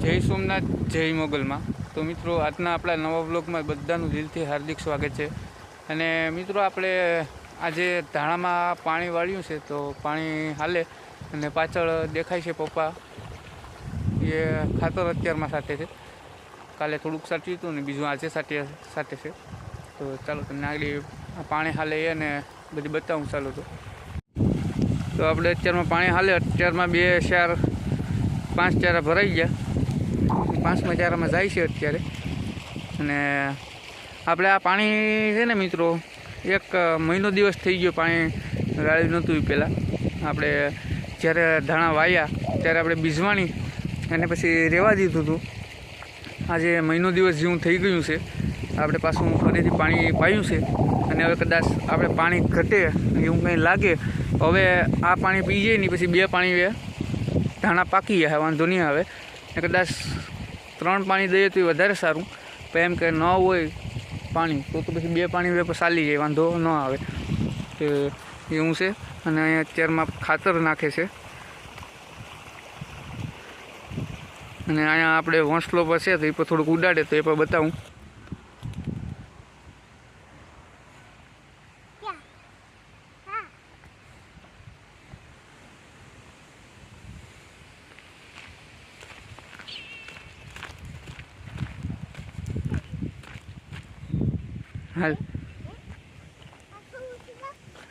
જય સોમનાથ, જય મોગલમાં. તો મિત્રો, આજના આપણા નવા બ્લોગમાં બધાનું દિલથી હાર્દિક સ્વાગત છે. અને મિત્રો, આપણે આજે ધાણામાં પાણી વાળ્યું છે, તો પાણી હાલે અને પાછળ દેખાય છે પપ્પા. એ ખાતર અત્યારમાં સાથે છે. કાલે થોડુંક સાટ્યું હતું ને બીજું આજે સાટી સાથે છે. તો ચાલો, તમને આગળ પાણી હાલે એ અને બધી બતાવું ચાલો તો. તો આપણે અત્યારમાં પાણી હાલે. અત્યારમાં બે ચાર, પાંચ ચારા ભરાઈ ગયા. પાંચમા ચારામાં જાય છે અત્યારે. અને આપણે આ પાણી છે ને મિત્રો, એક મહિનો દિવસ થઈ ગયો પાણી રાળ્યું નહોતું પહેલાં. આપણે જ્યારે ધાણા વાયા, ત્યારે આપણે બીજવાણી અને પછી રહેવા દીધું હતું. આજે મહિનો દિવસ જેવું થઈ ગયું છે. આપણે પાછું ફરીથી પાણી પાયું છે. અને હવે કદાચ આપણે પાણી ઘટે એવું કંઈ લાગે હવે આ પાણી પી જાય ને પછી બે પાણી ધાણા પાકી જાય વાંધો નહીં આવે. ને કદાચ ત્રણ પાણી દઈએ તો એ વધારે સારું. પણ એમ કે ન હોય પાણી, તો તો પછી બે પાણી હવે ચાલી જાય, વાંધો ન આવે. તો એવું છે. અને અહીંયા અત્યારમાં ખાતર નાખે છે. અને અહીંયા આપણે વંશલો પર છે, તો એ પર થોડુંક ઉડાડે તો એ પર બતાવું. હાલ.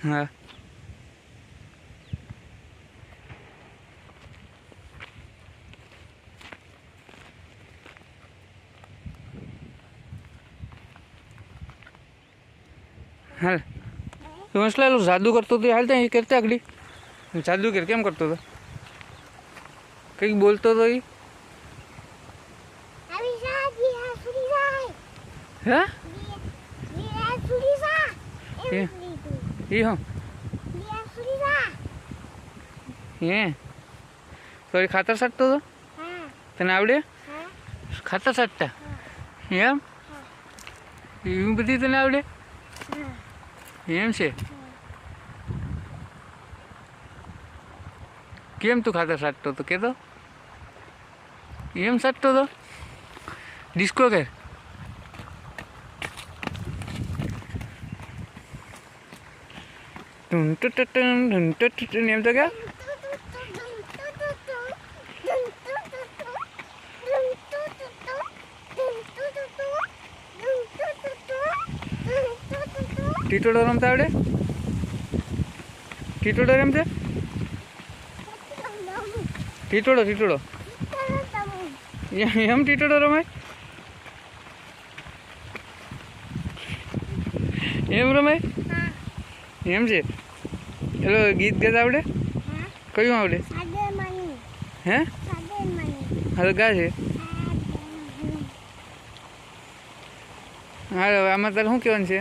હા. હાલ. તું હસલાયેલું જાદુ કરતો હતો હાલ ત્યાં એ કરતા આગળ? જાદુ કર કેમ કરતો હતો કંઈક બોલતો હતો એ. હે? Dito. એ હા. હે? તો ખાતર સાટતો હતો? તને આવડે? ખાતર સાટતા? એમ? એવું બધી તને આવડે? એમ છે? કેમ તું ખાતર સાટતો હતો? કેતો? એમ સાટતો હતો? ડિસ્કો કે એમ તો કે ટીટોડો રમતા આવડે ટીટોડો રમતે ટીટોડો ટીટોડો એમ ટીટોડો રમાય એમ રમાય એમ છે? ચલો ગીત ગાત આવડે? કયું આવડે? હે? હાલ ગા છે? હા. હવે આમાં તારે શું કહેવાનું છે?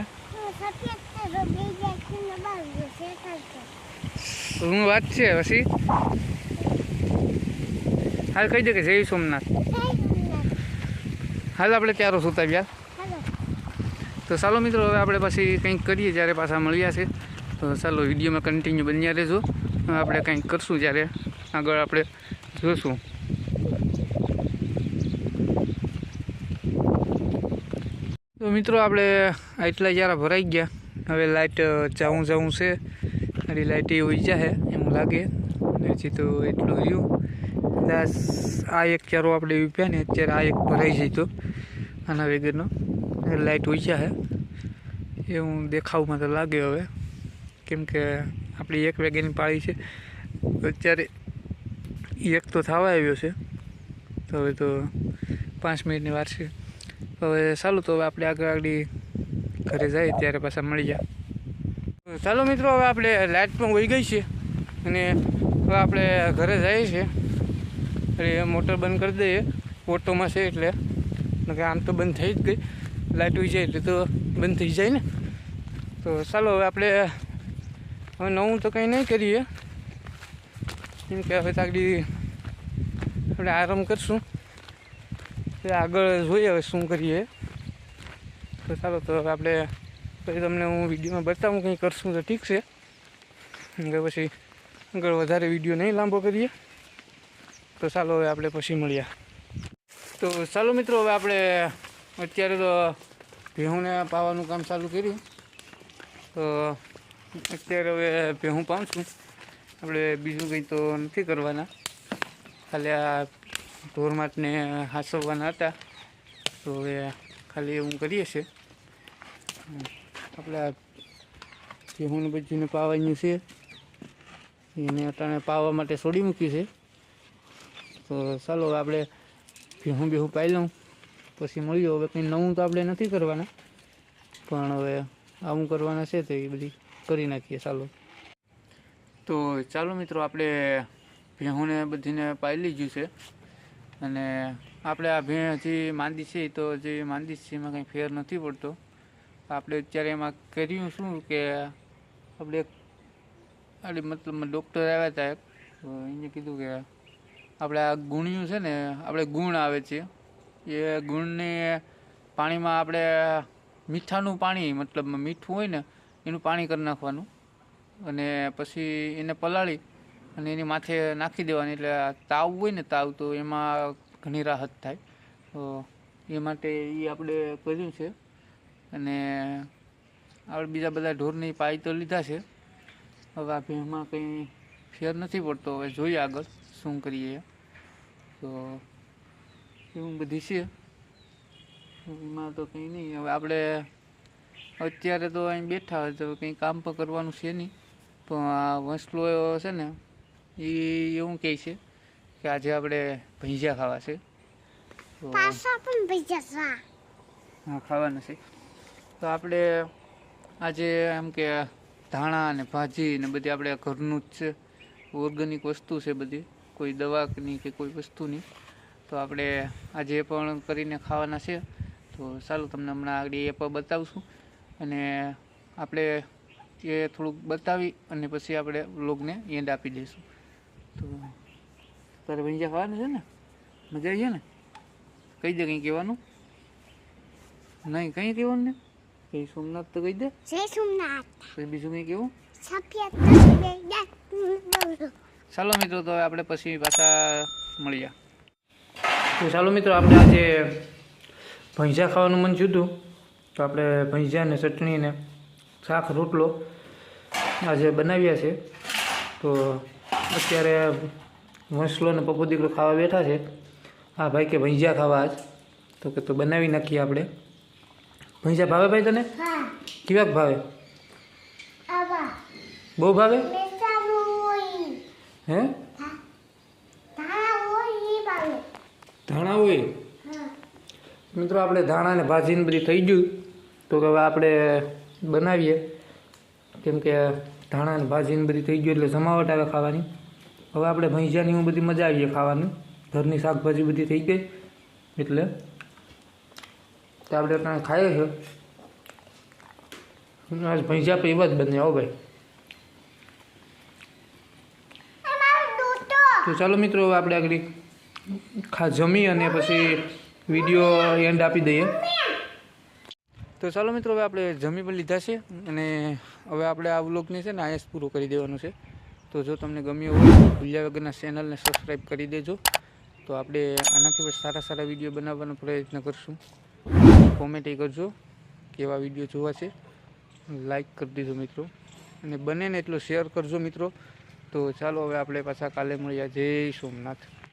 શું વાત છે પછી હાલ કહી દે કે જય સોમનાથ. હાલ આપણે ત્યારો ગયા તો ચાલો મિત્રો હવે આપણે પછી કંઈક કરીએ જ્યારે પાછા મળ્યા છે. તો ચાલો વિડીયોમાં કન્ટિન્યુ બન્યા રહેજો. આપણે કંઈક કરશું જ્યારે આગળ આપણે જોશું. તો મિત્રો આપણે આટલા જ્યારે ભરાઈ ગયા, હવે લાઇટ જાવું જાવું છે. મારી લાઇટ એ હોય છે એમ લાગે. પછી તો એટલું રહ્યું. કદાચ આ એક ચારો આપણે ઉભ્યા ને અત્યારે આ એક ભરાઈ જાય તો, આના વગરનો. લાઇટ હોય છે એવું દેખાવમાં તો લાગે હવે. કેમ કે આપણી એક વેગેની પાળી છે. અત્યારે એક તો થવા આવ્યો છે. તો હવે તો પાંચ મિનિટની વાર છે. હવે ચાલો, તો હવે આપણે આગળ આગળ ઘરે જઈએ, ત્યારે પાછા મળી જાય ચાલો મિત્રો, હવે આપણે લાઇટ પણ વહી ગઈ છે. અને હવે આપણે ઘરે જઈએ છીએ. એટલે મોટર બંધ કરી દઈએ. ઓટોમાં છે એટલે. કે આમ તો બંધ થઈ જ ગઈ. લાઇટ ઉઈ જાય એટલે તો બંધ થઈ જાય ને. તો ચાલો, હવે આપણે હવે નવું તો કંઈ નહીં કરીએ. કેમ કે હવે તાગડી આપણે આરામ કરશું. એટલે આગળ જોઈએ હવે શું કરીએ. તો ચાલો તો આપણે પછી તમને હું વિડીયોમાં બતાવું, કંઈ કરશું તો ઠીક છે. કે પછી આગળ વધારે વીડિયો નહીં લાંબો કરીએ. તો ચાલો હવે આપણે પછી મળ્યા તો ચાલો મિત્રો, હવે આપણે અત્યારે તો ભેહુંને પાવાનું કામ ચાલુ કર્યું. તો અત્યારે હવે ભેહું પાઉં છું. આપણે બીજું કંઈ તો નથી કરવાના. ખાલી આ ઢોરમાટને હાંસવવાના હતા. તો હવે ખાલી એવું કરીએ છીએ. આપણે ભેહુંને બચીને પાવાનું છે. એને અટાણે પાવા માટે છોડી મૂક્યું છે. તો ચાલો આપણે ભેહું બેહું પાઈ લઉં. પછી મળ્યું હવે કંઈ નવું તો આપણે નથી કરવાના. પણ હવે આવું કરવાના છે તો એ બધી. કરી નાખીએ, ચાલો. તો ચાલો મિત્રો, આપણે ભેહુંને બધીને પાઈ લીધું છે. અને આપણે આ ભેં હજી માંદી છે તો જે માંદી છે, એમાં કંઈ ફેર નથી પડતો. આપણે અત્યારે એમાં કર્યું શું કે આપણે એટલે મતલબ ડૉક્ટર આવ્યા હતા એક એને કીધું કે આપણે આ ગુણિયું છે ને, આપણે ગુણ આવે છે. એ ગુણને પાણીમાં આપણે મીઠાનું પાણી, મતલબ મીઠું હોય ને એનું પાણી કરી નાખવાનું અને પછી એને પલાળી અને એની માથે નાખી દેવાની. એટલે તાવ હોય ને તાવ, તો એમાં ઘણી રાહત થાય. તો એ માટે એ આપણે કર્યું છે. અને આપણે બીજા બધા ઢોરની પાઈ તો લીધા છે. હવે આ ભેમાં કંઈ ફેર નથી પડતો. હવે જોઈએ આગળ શું કરીએ. તો એવું બધી છે. એમાં તો કંઈ નહીં. હવે આપણે અત્યારે તો અહીં બેઠા હોય તો કંઈ કામ પણ કરવાનું છે નહીં. પણ આ વંસલો છે ને એ એવું કહે છે કે આજે આપણે ભજીયા ખાવા છે. હા ખાવાના છે. તો આપણે આજે એમ કે ધાણા ને ભાજી ને બધી આપણે ઘરનું જ છે. ઓર્ગેનિક વસ્તુ છે બધી. કોઈ દવાની કે કોઈ વસ્તુની. તો આપણે આજે પણ કરીને ખાવાના છે. તો ચાલો તમને હમણાં આગળ એ પણ બતાવશું અને આપણે એ થોડુંક બતાવી અને પછી આપણે વ્લોગને એન્ડ આપી દઈશું. તો તારે ભંજા ખાવાનું છે ને? મજા આવી છે ને? કહી દે કંઈ કહેવાનું. નહીં કંઈ કહેવાનું ને કંઈ સોમનાથ તો કહી દે. સોમનાથ. પછી બીજું કંઈ કેવું ચાલો મિત્રો તો આપણે પછી પાછા મળીએ. તો ચાલો મિત્રો આપણે આજે ભંજા ખાવાનું મન થયું તો આપણે ભંજિયાને ચટણીને શાક રોટલો આજે બનાવ્યા છે. તો અત્યારે વંસલો ને પપ્પુ દીકરો ખાવા બેઠા છે. હા ભાઈ કે ભૈંજા ખાવા આજ. તો કે તો બનાવી નાખીએ આપણે. ભૈંજા ભાવે ભાઈ તને? કેવાક ભાવે? બહુ ભાવે? હે? ધાણા હોય મિત્રો આપણે ધાણાને ભાજીને બધી થઈ ગયું. તો કે હવે આપણે બનાવીએ. કેમ કે ધાણા ને ભાજીને બધી થઈ ગયું એટલે જમાવટ આવે ખાવાની. હવે આપણે ભૈંજાની હું બધી મજા આવીએ ખાવાની. ઘરની શાકભાજી બધી થઈ ગઈ એટલે તો આપણે ત્યાં ખાઈએ છે આજ ભૈંજા પણ એવા જ બને હો ભાઈ. તો ચાલો મિત્રો હવે આપણે આગળ ખા જમી અને પછી વીડિયો એન્ડ આપી દઈએ. તો ચાલો મિત્રો, હવે આપણે જમી પણ લીધા છે અને હવે આપણે આ વ્લોગને છે ને આયસ પૂરો કરી દેવાનું છે. તો જો તમને ગમ્યો હોય ભૂલ્યા વગરના ચેનલને સબસ્ક્રાઈબ કરી દેજો. તો આપણે આનાથી પણ સારા સારા વીડિયો બનાવવાનો પ્રયત્ન કરશું. કોમેન્ટ એ કરજો કેવા વીડિયો જોવા છે. લાઈક કરી દેજો મિત્રો. અને બને ને એટલો શેર કરજો મિત્રો. તો ચાલો હવે આપણે પાછા કાલે મળ્યા જય સોમનાથ.